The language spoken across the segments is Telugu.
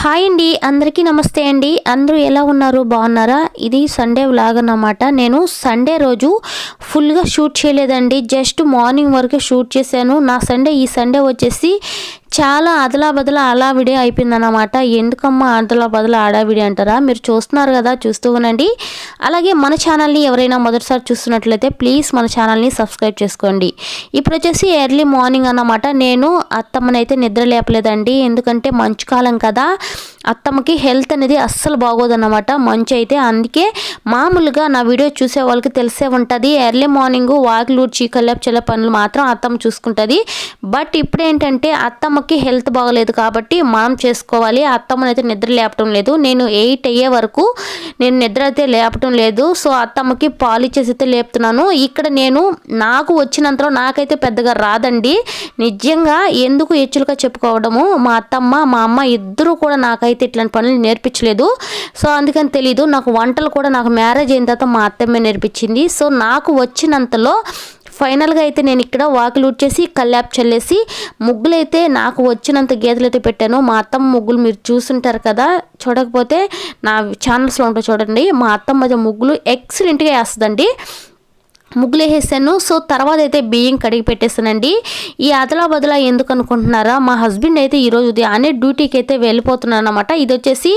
హాయ్ అండి అందరికీ నమస్తే అండి. అందరూ ఎలా ఉన్నారు? బాగున్నారా? ఇది సండే వ్లాగ్ అన్నమాట. నేను సండే రోజు ఫుల్గా షూట్ చేయలేదండి. జస్ట్ మార్నింగ్ వరకు షూట్ చేశాను. నా సండే ఈ సండే వచ్చేసి చాలా అదలా బదలా అయిపోయింది అయిపోయిందన్నమాట. ఎందుకమ్మా అదలా బదలా ఆడావిడి అంటారా? మీరు చూస్తున్నారు కదా చూస్తూ ఉండండి. అలాగే మన ఛానల్ని ఎవరైనా మొదటిసారి చూస్తున్నట్లయితే ప్లీజ్ మన ఛానల్ని సబ్స్క్రైబ్ చేసుకోండి. ఇప్పుడు వచ్చేసి ఎర్లీ మార్నింగ్ అన్నమాట. నేను అత్తమ్మనైతే నిద్ర లేపలేదండి. ఎందుకంటే మంచు కాలం కదా. అత్తమ్మకి హెల్త్ అనేది అస్సలు బాగోదన్నమాట. మంచి అయితే అందుకే మామూలుగా నా వీడియో చూసే వాళ్ళకి తెలిసే ఉంటుంది. ఎర్లీ మార్నింగ్ వాకిలు చీకల్లాపు చెల్ల పనులు మాత్రం అత్తమ్మ చూసుకుంటుంది. బట్ ఇప్పుడు ఏంటంటే అత్తమ్మకి హెల్త్ బాగలేదు కాబట్టి మనం చేసుకోవాలి. అత్తమ్మని అయితే నిద్ర లేపటం లేదు. నేను ఎయిట్ అయ్యే వరకు నేను నిద్ర అయితే లేపటం లేదు. సో అత్తమ్మకి పాలు ఇచ్చేసి అయితే లేపుతున్నాను. ఇక్కడ నేను నాకు వచ్చినంతలో నాకైతే పెద్దగా రాదండి. నిజంగా ఎందుకు హెచ్చులుగా చెప్పుకోవడము? మా అత్తమ్మ మా అమ్మ ఇద్దరు కూడా నాకైతే ఇట్లాంటి పనులు నేర్పించలేదు. సో అందుకని తెలీదు. నాకు వంటలు కూడా నాకు మ్యారేజ్ అయిన తర్వాత మా అత్తమ్మే నేర్పించింది. సో నాకు వచ్చినంతలో ఫైనల్గా అయితే నేను ఇక్కడ వాకిలు ఉడ్చేసి కల్లాప్ చల్లేసి ముగ్గులైతే నాకు వచ్చినంత గీతలు అయితే పెట్టాను. మా అత్తమ్మ ముగ్గులు మీరు చూసుంటారు కదా. చూడకపోతే నా ఛానల్స్లో ఉంటా చూడండి. మా అత్తమ్మ ముగ్గులు ఎక్సలెంట్గా వేస్తుందండి. ముగ్గులు సో తర్వాత అయితే బియ్యం కడిగి పెట్టేసానండి ఈ అదలా బదలా ఎందుకు అనుకుంటున్నారా? మా హస్బెండ్ అయితే ఈరోజు ఉదయాన్నే డ్యూటీకి అయితే వెళ్ళిపోతున్నాను అనమాట ఇది వచ్చేసి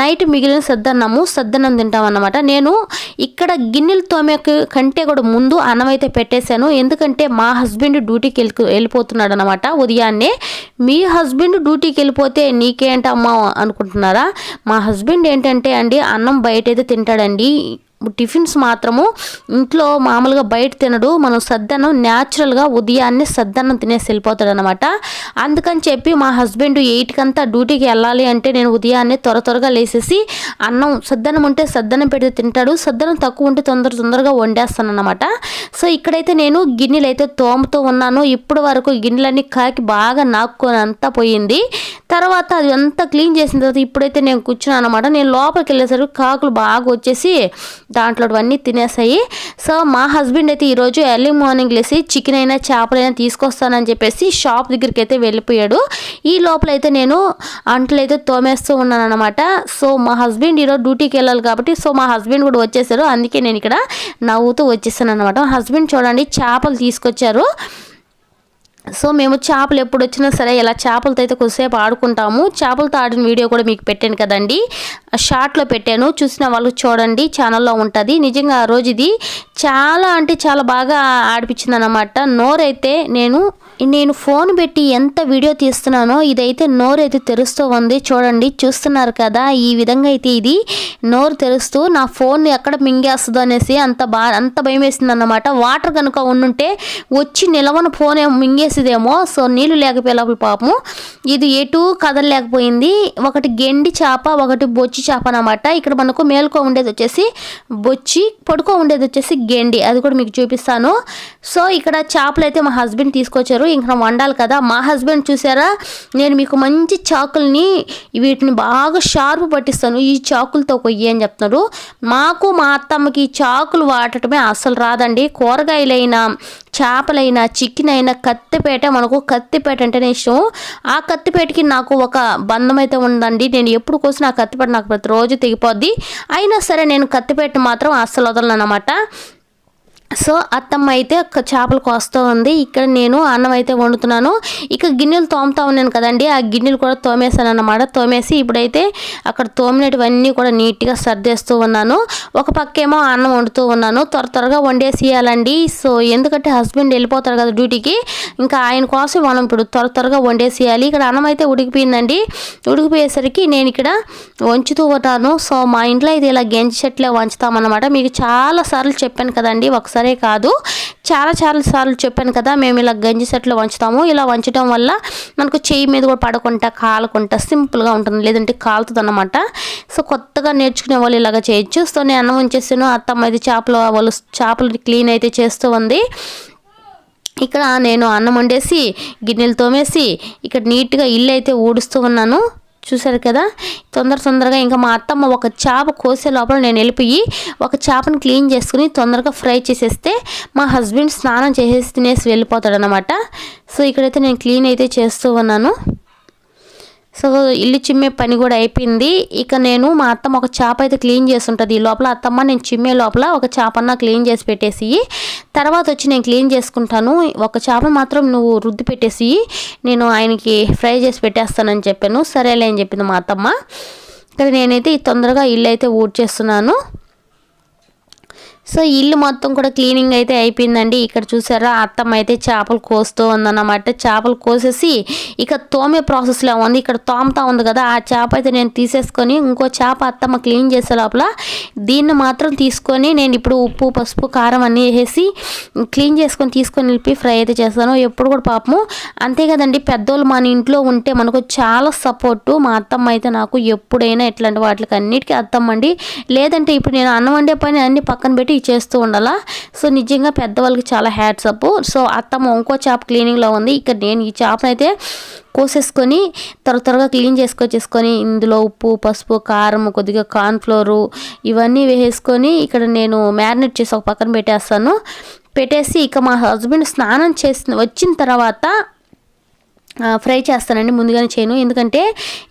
నైట్ మిగిలిన సద్దన్నము సద్దన్నం తింటామన్నమాట. నేను ఇక్కడ గిన్నెలు తోమే కంటే కూడా ముందు అన్నం అయితే పెట్టేశాను. ఎందుకంటే మా హస్బెండ్ డ్యూటీకి వెళ్ళి వెళ్ళిపోతున్నాడు అనమాట ఉదయాన్నే. మీ హస్బెండ్ డ్యూటీకి వెళ్ళిపోతే నీకేంటమ్మా అనుకుంటున్నారా? మా హస్బెండ్ ఏంటంటే అండి అన్నం బయట అయితే తింటాడండి. టిఫిన్స్ మాత్రము ఇంట్లో మామూలుగా బయట తినడు. మనం సద్దన్నం న్యాచురల్గా ఉదయాన్నే సద్దన్నం తినేసి వెళ్ళిపోతాడు అనమాట అందుకని చెప్పి మా హస్బెండ్ ఎయిట్కి అంతా డ్యూటీకి వెళ్ళాలి అంటే నేను ఉదయాన్నే త్వర త్వరగా లేసేసి అన్నం సద్దనం ఉంటే సద్దనం పెడితే తింటాడు. సద్దనం తక్కువ ఉంటే తొందర తొందరగా వండేస్తాను అనమాట సో ఇక్కడైతే నేను గిన్నెలు అయితే తోముతూ ఉన్నాను. ఇప్పుడు వరకు గిన్నెలన్నీ కాకి బాగా నాకు అంతా పోయింది. తర్వాత అది అంతా క్లీన్ చేసిన తర్వాత ఇప్పుడైతే నేను కూర్చున్నాను అనమాట నేను లోపలికి వెళ్ళేసరికి కాకులు బాగా వచ్చేసి దాంట్లో అన్నీ తినేసాయి. సో మా హస్బెండ్ అయితే ఈరోజు ఎర్లీ మార్నింగ్ లేసి చికెన్ అయినా చేపలైనా తీసుకొస్తానని చెప్పేసి షాప్ దగ్గరికి అయితే వెళ్ళిపోయాడు. ఈ లోపల అయితే నేను అంట్లైతే అయితే తోమేస్తూ ఉన్నాను అనమాట సో మా హస్బెండ్ ఈరోజు డ్యూటీకి వెళ్ళాలి కాబట్టి సో మా హస్బెండ్ కూడా వచ్చేసారు. అందుకే నేను ఇక్కడ నవ్వుతూ వచ్చేసాను అనమాట హస్బెండ్ చూడండి చేపలు తీసుకొచ్చారు. సో మేము చేపలు ఎప్పుడు వచ్చినా సరే ఇలా చేపలతో అయితే కొద్దిసేపు ఆడుకుంటాము. చేపలతో ఆడిన వీడియో కూడా మీకు పెట్టాను కదండి. షార్ట్లో పెట్టాను. చూసిన వాళ్ళు చూడండి. ఛానల్లో ఉంటుంది. నిజంగా ఆ రోజు ఇది చాలా అంటే చాలా బాగా ఆడిపించింది అనమాట నోరైతే నేను నేను ఫోన్ పెట్టి ఎంత వీడియో తీస్తున్నానో ఇదైతే నోరు అయితే తెరుస్తూ ఉంది. చూడండి. చూస్తున్నారు కదా ఈ విధంగా అయితే ఇది నోరు తెరుస్తూ నా ఫోన్ ఎక్కడ మింగేస్తుందో అనేసి అంత బా అంత భయం వేసింది అన్నమాట వాటర్ కనుక ఉండుంటే వచ్చి నిలవన ఫోన్ మింగే చేసేదేమో సో నీళ్ళు లేకపోయేలోపల పాపము ఇది ఎటు కదలలేకపోయింది. ఒకటి గెండి చేప ఒకటి బొచ్చి చేప అనమాట ఇక్కడ మనకు మేలుకో ఉండేది వచ్చేసి బొచ్చి పడుకో ఉండేది వచ్చేసి గెండి. అది కూడా మీకు చూపిస్తాను. సో ఇక్కడ చేపలు అయితే మా హస్బెండ్ తీసుకొచ్చారు. ఇంకా వండాలి కదా. మా హస్బెండ్ చూసారా? నేను మీకు మంచి చాకుల్ని వీటిని బాగా షార్ప్ పట్టిస్తాను. ఈ చాకులతో కొయ్యి అని చెప్తున్నారు. మాకు మా అత్తమ్మకి చాకులు వాడటమే అస్సలు రాదండి. కూరగాయలైనా చేపలైనా చికెన్ అయినా కత్తిపేట మనకు కత్తిపేట అంటేనే ఇష్టం. ఆ కత్తిపేటకి నాకు ఒక బంధం అయితే ఉందండి. నేను ఎప్పుడు కోసం ఆ కత్తిపేట నాకు ప్రతిరోజు తెగిపోద్ది. అయినా సరే నేను కత్తిపేట మాత్రం అస్సలు వదలను అనమాట సో అత్తమ్మ అయితే చేపలు కోస్తూ ఉంది. ఇక్కడ నేను అన్నం అయితే వండుతున్నాను. ఇక గిన్నెలు తోముతా ఉన్నాను కదండి. ఆ గిన్నెలు కూడా తోమేసాను అన్నమాట తోమేసి ఇప్పుడైతే అక్కడ తోమినటువన్నీ కూడా నీట్గా సర్దేస్తూ ఉన్నాను. ఒక పక్కేమో అన్నం వండుతూ ఉన్నాను. త్వర త్వరగా వండేసేయాలండి. సో ఎందుకంటే హస్బెండ్ వెళ్ళిపోతారు కదా డ్యూటీకి ఇంకా ఆయన కోసం మనం ఇప్పుడు త్వర త్వరగా వండేసేయాలి. ఇక్కడ అన్నం అయితే ఉడికిపోయిందండి. ఉడికిపోయేసరికి నేను ఇక్కడ వంచుతూ ఉన్నాను. సో మా ఇంట్లో ఇది ఇలా గెంజి చెట్లే వంచుతామన్నమాట. మీకు చాలా సార్లు చెప్పాను కదండి. ఒకసారి సరే కాదు. చాలా చాలా సార్లు చెప్పాను కదా మేము ఇలా గంజి సెట్లో వంచుతాము. ఇలా వంచడం వల్ల మనకు చేయి మీద కూడా పడకుండా కాలకుండా సింపుల్గా ఉంటుంది. లేదంటే కాలుతుంది అనమాట సో కొత్తగా నేర్చుకునే వాళ్ళు ఇలాగ చేయొచ్చు. సో నేను అన్నం ఉంచేసాను. అత్తమ్మ ఇది చేపలు వాళ్ళు చేపలు క్లీన్ అయితే చేస్తూ ఉంది. ఇక్కడ నేను అన్నం వండేసి గిన్నెలు తోమేసి ఇక్కడ నీట్గా ఇల్లు అయితే ఊడుస్తూ ఉన్నాను. చూసారు కదా? తొందర తొందరగా ఇంకా మా అత్తమ్మ ఒక చేప కోసే లోపల నేను వెళ్ళిపోయి ఒక చేపను క్లీన్ చేసుకుని తొందరగా ఫ్రై చేసేస్తే మా హస్బెండ్ స్నానం చేసేసి తినేసి వెళ్ళిపోతాడు అనమాట సో ఇక్కడైతే నేను క్లీన్ అయితే చేస్తూ ఉన్నాను. సో ఇల్లు చిమ్మే పని కూడా అయిపోయింది. ఇక నేను మా అత్తమ్మ ఒక చేప అయితే క్లీన్ చేస్తుంటుంది. ఈ లోపల అత్తమ్మ నేను చిమ్మే లోపల ఒక చేపన్న క్లీన్ చేసి పెట్టేసి తర్వాత వచ్చి నేను క్లీన్ చేసుకుంటాను. ఒక చేప మాత్రం నువ్వు రుద్ది పెట్టేసి నేను ఆయనకి ఫ్రై చేసి పెట్టేస్తానని చెప్పాను. సరేలే అని చెప్పింది మా అత్తమ్మ. ఇక్కడ నేనైతే తొందరగా ఇల్లు అయితే ఊడ్చేస్తున్నాను. సో ఇల్లు మొత్తం కూడా క్లీనింగ్ అయితే అయిపోయిందండి. ఇక్కడ చూసారా అత్తమ్మ అయితే చేపలు కోస్తూ ఉందన్నమాట. చేపలు కోసేసి ఇక తోమే ప్రాసెస్లో ఉంది. ఇక్కడ తోమతా ఉంది కదా ఆ చేప అయితే నేను తీసేసుకొని ఇంకో చేప అత్తమ్మ క్లీన్ చేసే లోపల దీన్ని మాత్రం తీసుకొని నేను ఇప్పుడు ఉప్పు పసుపు కారం అన్నీ వేసి క్లీన్ చేసుకొని తీసుకొని వెళ్ళి ఫ్రై అయితే చేస్తాను. ఎప్పుడు కూడా పాపము అంతే కదండి పెద్దోళ్ళు మన ఇంట్లో ఉంటే మనకు చాలా సపోర్టు. మా అత్తమ్మ అయితే నాకు ఎప్పుడైనా ఇట్లాంటి వాటికి అన్నిటికీ అత్తమ్మ అండి. లేదంటే ఇప్పుడు నేను అన్నం వండే పని అన్ని పక్కన పెట్టి చేస్తూ ఉండాలా? సో నిజంగా పెద్దవాళ్ళకి చాలా హ్యాట్సప్ సో అత్తమ్మ ఇంకో చేప క్లీనింగ్లో ఉంది. ఇక్కడ నేను ఈ చేపను అయితే కోసేసుకొని త్వర త్వరగా క్లీన్ చేసుకొచ్చేసుకొని ఇందులో ఉప్పు పసుపు కారం కొద్దిగా కార్న్ఫ్లోరు ఇవన్నీ వేసుకొని ఇక్కడ నేను మ్యారినేట్ చేసి ఒక పక్కన పెట్టేస్తాను. పెట్టేసి ఇక మా హస్బెండ్ స్నానం చేసిన వచ్చిన తర్వాత ఫ్రై చేస్తానండి ముందుగానే చేయను. ఎందుకంటే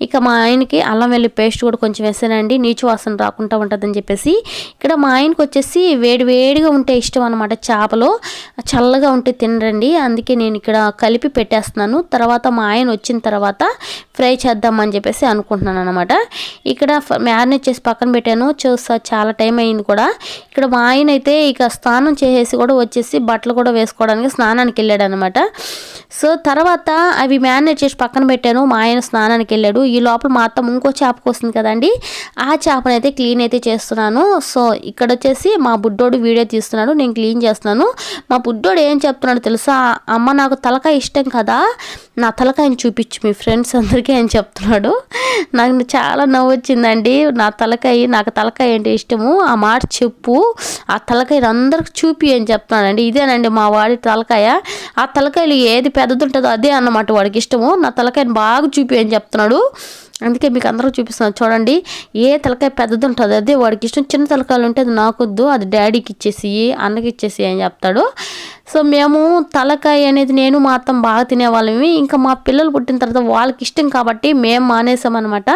ఇక మా ఆయనకి అల్లం వెల్లి పేస్ట్ కూడా కొంచెం వేసానండి నీచు వాసన రాకుండా ఉంటుందని చెప్పేసి. ఇక్కడ మా ఆయనకి వచ్చేసి వేడి వేడిగా ఉంటే ఇష్టం అనమాట చేపలు. చల్లగా ఉంటే తినరండి అందుకే నేను ఇక్కడ కలిపి పెట్టేస్తున్నాను. తర్వాత మా ఆయన వచ్చిన తర్వాత ఫ్రై చేద్దామని చెప్పేసి అనుకుంటున్నాను అనమాట ఇక్కడ మ్యారినేట్ చేసి పక్కన పెట్టాను. చూసా చాలా టైం అయింది కూడా. ఇక్కడ మా ఆయన అయితే ఇక స్నానం చేసేసి కూడా వచ్చేసి బట్టలు కూడా వేసుకోవడానికి స్నానానికి వెళ్ళాడు అనమాట సో తర్వాత అవి మ్యారినేట్ చేసి పక్కన పెట్టాను. మా ఆయన స్నానానికి వెళ్ళాడు. ఈ లోపల మా అత్త ఇంకో చేపకు వస్తుంది కదండి. ఆ చేపను అయితే క్లీన్ అయితే చేస్తున్నాను. సో ఇక్కడ వచ్చేసి మా బుడ్డోడు వీడియో తీస్తున్నాడు. నేను క్లీన్ చేస్తున్నాను. మా బుడ్డోడు ఏం చెప్తున్నాడు తెలుసా? అమ్మ నాకు తలకాయ ఇష్టం కదా. నా తలకాయని చూపించు మీ ఫ్రెండ్స్ అందరికీ అని చెప్తున్నాడు. నాకు చాలా నవ్వు వచ్చిందండి నా తలకాయ నాకు తలకాయ అంటే ఇష్టము. ఆ మాట చెప్పు. ఆ తలకాయ అందరికి చూపి అని చెప్తున్నానండి. ఇదేనండి మా వాడి తలకాయ. ఆ తలకాయలు ఏది పెద్దది ఉంటుందో అదే అన్నమాట వాడికి ఇష్టము నా తలకాయని బాగా చూపి అని చెప్తున్నాడు. అందుకే మీకు అందరూ చూపిస్తున్నాను. చూడండి ఏ తలకాయ పెద్దది ఉంటుంది అదే వాడికి ఇష్టం. చిన్న తలకాయలు ఉంటే అది నాకొద్దు అది డాడీకి ఇచ్చేసి అన్నకి ఇచ్చేసి అని చెప్తాడు. సో మేము తలకాయ అనేది నేను మా అత్తం బాగా తినేవాళ్ళమి. ఇంకా మా పిల్లలు పుట్టిన తర్వాత వాళ్ళకి ఇష్టం కాబట్టి మేము మానేసామన్నమాట.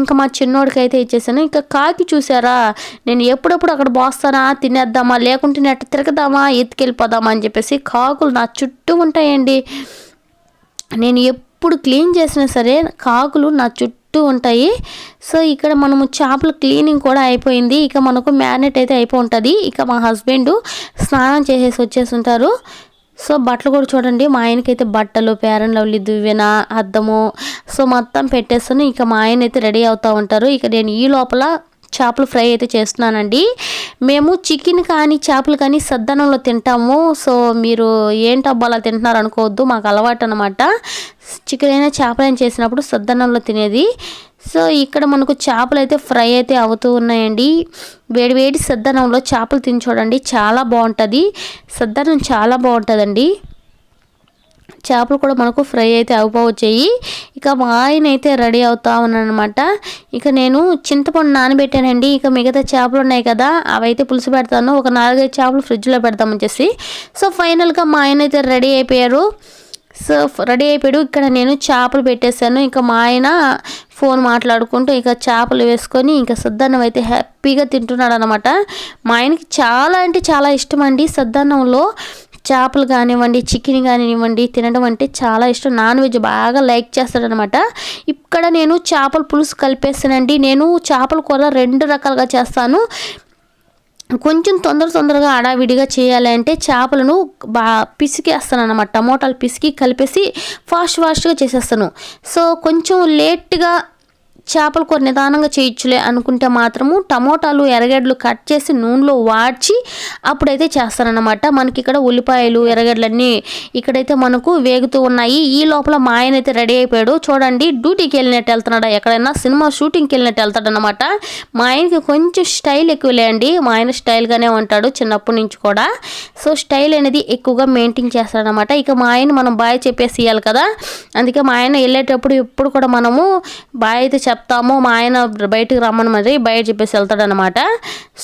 ఇంకా మా చిన్నోడికి అయితే ఇచ్చేసాను. ఇంకా కాకి చూసారా నేను ఎప్పుడప్పుడు అక్కడ పోస్తానా తినేద్దామా లేకుంటే నెట్ట తిరగదామా ఎత్తుకెళ్ళిపోదామా అని చెప్పేసి కాకులు నా చుట్టూ ఉంటాయండి. నేను ఎప్పుడు క్లీన్ చేసినా సరే కాకులు నా చుట్టూ ఉంటాయి. సో ఇక్కడ మనము చేపల క్లీనింగ్ కూడా అయిపోయింది. ఇక మనకు మ్యారినేట్ అయితే అయిపోయి ఉంటుంది. ఇక మా హస్బెండ్ స్నానం చేసేసి వచ్చేసి ఉంటారు. సో బట్టలు కూడా చూడండి. మా ఆయనకైతే బట్టలు పేరెంట్ లవ్లీ దువ్వెన అద్దము సో మొత్తం పెట్టేస్తాను ఇక మా ఆయన అయితే రెడీ అవుతూ ఉంటారు. ఇక నేను ఈ లోపల చేపలు ఫ్రై అయితే చేస్తున్నానండి. మేము చికెన్ కానీ చేపలు కానీ సద్దనంలో తింటాము. సో మీరు ఏంటబ్బా అలా తింటున్నారు అనుకోవద్దు. మాకు అలవాటు అనమాట చికెన్ అయినా చేపలైనా చేసినప్పుడు సద్దనంలో తినేది. సో ఇక్కడ మనకు చేపలు అయితే ఫ్రై అయితే అవుతూ ఉన్నాయండి. వేడి వేడి సద్దనంలో చేపలు తిని చూడండి. చాలా బాగుంటుంది. సద్దనం చాలా బాగుంటుందండి. చేపలు కూడా మనకు ఫ్రై అయితే అయిపోవచ్చాయి ఇక మా ఆయన అయితే రెడీ అవుతా ఉన్నానమాట ఇక నేను చింతపండు నానబెట్టానండి. ఇక మిగతా చేపలు ఉన్నాయి కదా అవైతే పులుసు పెడతాను. ఒక నాలుగైదు చేపలు ఫ్రిడ్జ్లో పెడతామని చెప్పి సో ఫైనల్గా మా ఆయన అయితే రెడీ అయిపోయారు. సో రెడీ అయిపోయాడు. ఇక్కడ నేను చేపలు పెట్టేశాను. ఇంకా మా ఆయన ఫోన్ మాట్లాడుకుంటూ ఇక చేపలు వేసుకొని ఇంకా సద్దన్నం అయితే హ్యాపీగా తింటున్నాడు అనమాట మా ఆయనకి చాలా అంటే చాలా ఇష్టం అండి సద్దన్నంలో. చేపలు కానివ్వండి చికెన్ కానివ్వండి తినడం అంటే చాలా ఇష్టం. నాన్ వెజ్ బాగా లైక్ చేస్తాడనమాట. ఇక్కడ నేను చేపల పులుసు కలిపేస్తానండి. నేను చేపల కూర రెండు రకాలుగా చేస్తాను. కొంచెం తొందర తొందరగా అడావిడిగా చేయాలంటే చేపలను బా పిసికేస్తాను అనమాట టమోటాలు పిసికి కలిపేసి ఫాస్ట్ ఫాస్ట్గా చేసేస్తాను. సో కొంచెం లేట్గా చేపలు కూర నిదానంగా చేయొచ్చులే అనుకుంటే మాత్రము టమోటాలు ఎర్రగడ్డలు కట్ చేసి నూనెలో వాడ్చి అప్పుడైతే చేస్తానన్నమాట మనకి ఇక్కడ ఉల్లిపాయలు ఎర్రగడ్డలన్నీ ఇక్కడైతే మనకు వేగుతూ ఉన్నాయి. ఈ లోపల మా ఆయన అయితే రెడీ అయిపోయాడు. చూడండి డ్యూటీకి వెళ్ళినట్టు వెళ్తున్నాడు? ఎక్కడైనా సినిమా షూటింగ్కి వెళ్ళినట్టు వెళ్తాడనమాట మా ఆయనకి కొంచెం స్టైల్ ఎక్కువలే అండి మా ఆయన స్టైల్గానే ఉంటాడు చిన్నప్పటి నుంచి కూడా. సో స్టైల్ అనేది ఎక్కువగా మెయింటైన్ చేస్తాడనమాట ఇక మా ఆయన మనం బాయ్ చెప్పేసి ఇవ్వాలి కదా. అందుకే మా ఆయన వెళ్ళేటప్పుడు ఎప్పుడు కూడా మనము బాయ్ అయితే చెప్తాము మా ఆయన బయటకు రమ్మని మరి బయట చెప్పేసి వెళ్తాడనమాట.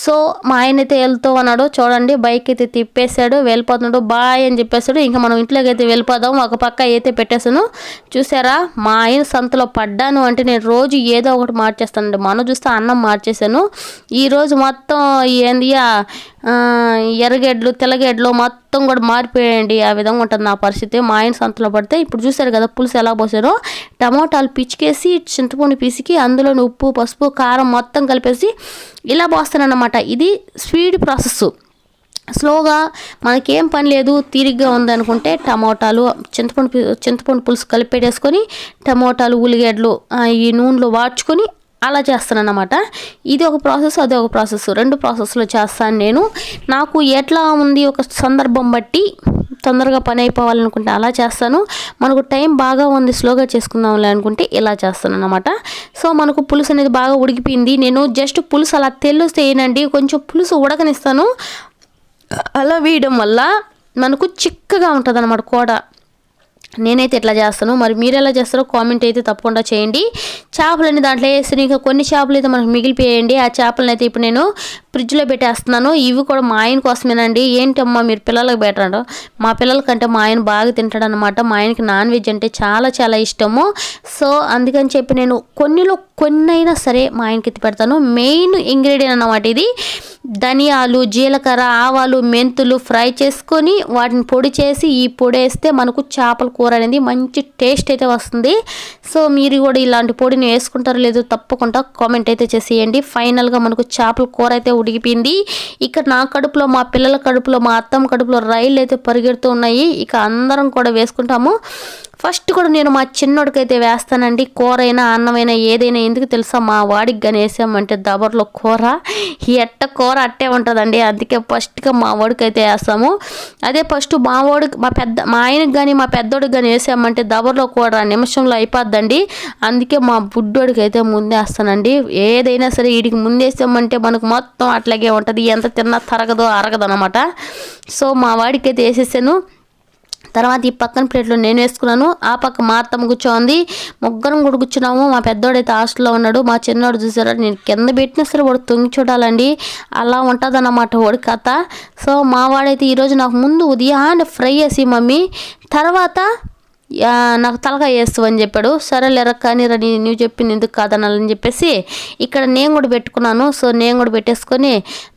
సో మా ఆయన అయితే వెళ్తూ అన్నాడు చూడండి బైక్ అయితే తిప్పేశాడు వెళ్ళిపోతున్నాడు బాయ్ అని చెప్పేసాడు ఇంకా మనం ఇంట్లోకి అయితే వెళ్ళిపోదాం ఒక పక్క అయితే పెట్టేసాను చూసారా మా ఆయన సంతలో పడ్డాను అంటే నేను రోజు ఏదో ఒకటి మార్చేస్తానండి. మనం చూస్తే అన్నం మార్చేశాను. ఈరోజు మొత్తం ఏంది ఎర్రగడ్డలు తెల్లగడ్డలు మొత్తం కూడా మారిపోయాయండి. ఆ విధంగా ఉంటుంది నా పరిస్థితి. మా ఆయన సంతలో పడితే ఇప్పుడు చూసారు కదా పులుసు ఎలా పోసారో. టమాటాలు పిచ్చికేసి చింతపండు పీసి పిసికి అందులోని ఉప్పు పసుపు కారం మొత్తం కలిపేసి ఇలా పోస్తానన్నమాట. ఇది స్పీడ్ ప్రాసెస్. స్లోగా మనకేం పని లేదు తీరిగ్గా ఉందనుకుంటే టమోటాలు చింతపండు చింతపండు పులుసు కలిపి పెట్టేసుకొని టమోటాలు ఉల్లిగడ్డలు ఈ నూనెలో వాడ్చుకొని అలా చేస్తాను అన్నమాట ఇది ఒక ప్రాసెస్ అది ఒక ప్రాసెస్. రెండు ప్రాసెస్లో చేస్తాను నేను. నాకు ఎట్లా ఉంది ఒక సందర్భం బట్టి తొందరగా పని అయిపోవాలనుకుంటే అలా చేస్తాను. మనకు టైం బాగా ఉంది స్లోగా చేసుకుందాంలే అనుకుంటే ఇలా చేస్తాను అనమాట సో మనకు పులుసు అనేది బాగా ఉడికిపోయింది. నేను జస్ట్ పులుసు అలా తెల్లుస్తే ఏనండి కొంచెం పులుసు ఉడకనిస్తాను. అలా వేయడం వల్ల మనకు చిక్కగా ఉంటుంది అనమాట కూడ. నేనైతే ఎట్లా చేస్తాను మరి మీరు ఎలా చేస్తారో కామెంట్ అయితే తప్పకుండా చేయండి. చేపలని దాంట్లో వేసి ఇంకా కొన్ని చేపలు అయితే మనకు మిగిలిపోయాయండి. ఆ చేపలను అయితే ఇప్పుడు నేను ఫ్రిడ్జ్లో పెట్టేస్తున్నాను. ఇవి కూడా మా ఆయన కోసమేనండి. ఏంటమ్మా మీరు పిల్లలకు పెట్టడం మా పిల్లల కంటే మా ఆయన బాగా తింటాడు అనమాట మా ఆయనకి నాన్ వెజ్ అంటే చాలా చాలా ఇష్టము. సో అందుకని చెప్పి నేను కొన్నిలో కొన్నైనా సరే మా ఆయనకి ఎత్తి పెడతాను. మెయిన్ ఇంగ్రీడియంట్ అన్నమాట ఇది. ధనియాలు జీలకర్ర ఆవాలు మెంతులు ఫ్రై చేసుకొని వాటిని పొడి చేసి ఈ పొడి వేస్తే మనకు చేపల కూర అనేది మంచి టేస్ట్ అయితే వస్తుంది. సో మీరు కూడా ఇలాంటి పొడిని వేసుకుంటారో లేదో తప్పకుండా కామెంట్ అయితే చేసేయండి. ఫైనల్గా మనకు చేపల కూర అయితే ఉడికిపోయింది. ఇక నా కడుపులో మా పిల్లల కడుపులో మా అత్తమ్మ కడుపులో రైళ్ళు అయితే పరిగెడుతూ ఉన్నాయి. ఇక అందరం కూడా వేసుకుంటాము. ఫస్ట్ కూడా నేను మా చిన్నోడికైతే వేస్తానండి. కూర అయినా అన్నమైనా ఏదైనా ఎందుకు తెలుసా? మా వాడికి కానీ వేసామంటే దబర్లో కూర. ఎట్ట కూర అట్టే ఉంటుందండి. అందుకే ఫస్ట్గా మా వాడికైతే వేస్తాము. అదే ఫస్ట్ మా వాడికి మా పెద్ద మా ఆయనకి కానీ మా పెద్దోడికి కానీ వేసామంటే దబర్లో కూర నిమిషంలో అయిపోద్దండి. అందుకే మా బుడ్డోడికి అయితే ముందే వేస్తానండి. ఏదైనా సరే వీడికి ముందేసామంటే మనకు మొత్తం అట్లాగే ఉంటుంది. ఎంత తిన్నా తరగదో అరగదు అనమాట సో మా వాడికైతే వేసేసాను. తర్వాత ఈ పక్కన ప్లేట్లో నేను వేసుకున్నాను. ఆ పక్క మా అత్తమ్మ కూర్చోంది ముగ్గురం కూడా కూర్చున్నాము మా పెద్దోడైతే హాస్టల్లో ఉన్నాడు. మా చిన్నోడు చూసారా నేను కింద పెట్టినా సరే వాడు తొంగి చూడాలండి. అలా ఉంటుంది అన్నమాట వాడి కథ. సో మా వాడైతే ఈరోజు నాకు ముందు ఉదయాన్నే ఫ్రై చేసి మమ్మీ తర్వాత నాకు తలకాయ వేస్తావు అని చెప్పాడు. సరేలేరా కానీ రని నువ్వు చెప్పింది ఎందుకు కాదనాలని చెప్పేసి ఇక్కడ నేను కూడా పెట్టుకున్నాను. సో నేను కూడా పెట్టేసుకొని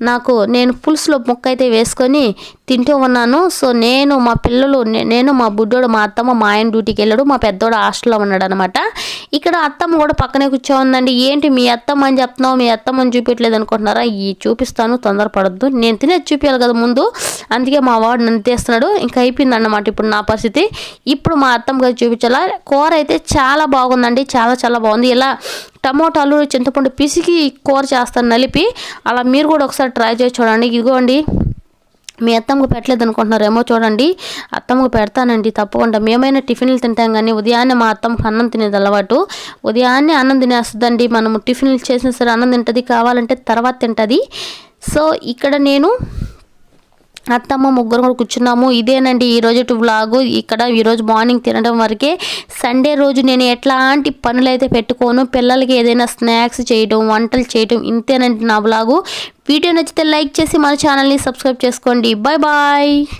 నాకు నేను పులుసులో ముక్క అయితే వేసుకొని తింటూ ఉన్నాను. సో నేను మా పిల్లలు నేను మా బుడ్డోడు మా అత్తమ్మ మా ఆయన డ్యూటీకి వెళ్ళాడు. మా పెద్దోడు హాస్టల్లో ఉన్నాడు అనమాట ఇక్కడ అత్తమ్మ కూడా పక్కనే కూర్చోందండి. ఏంటి మీ అత్తమ్మ అని చెప్తున్నావు? మీ అత్తమ్మ అని చూపించలేదు అనుకుంటున్నారా ఈ చూపిస్తాను తొందరపడద్దు. నేను తినేది చూపించాలి కదా ముందు. అందుకే మా వాడు నన్ను తీస్తున్నాడు. ఇంకా అయిపోయింది అన్నమాట ఇప్పుడు నా పరిస్థితి. ఇప్పుడు మా అత్తమ్మ గారు చూపించాలా? కూర అయితే చాలా బాగుందండి. చాలా చాలా బాగుంది. ఇలా టమోటాలు చింతపండు పిసికి కూర చేస్తాను నలిపి. అలా మీరు కూడా ఒకసారి ట్రై చేసి చూడండి. ఇదిగోండి. మీ అత్తమ్మకు పెట్టలేదు అనుకుంటున్నారేమో చూడండి. అత్తమ్మకు పెడతానండి తప్పకుండా. మేమైనా టిఫిన్లు తింటాం కానీ ఉదయాన్నే మా అత్తమ్మకు అన్నం తినేది అలవాటు. ఉదయాన్నే అన్నం తినేస్తుందండి. మనము టిఫిన్లు చేసిన సరే అన్నం తింటుంది కావాలంటే తర్వాత తింటుంది. సో ఇక్కడ నేను అత్తమ్మ ముగ్గురు కూడా కూర్చున్నాము. ఇదేనండి ఈ రోజు వ్లాగు ఇక్కడ ఈరోజు మార్నింగ్ తినడం వరకే సండే రోజు నేను ఎట్లాంటి పనులు అయితే పెట్టుకోను పిల్లలకి ఏదైనా స్నాక్స్ చేయడం వంటలు చేయడం ఇంతేనండి నా వ్లాగు వీడియో నచ్చితే లైక్ చేసి మన ఛానల్ని సబ్స్క్రైబ్ చేసుకోండి. Bye bye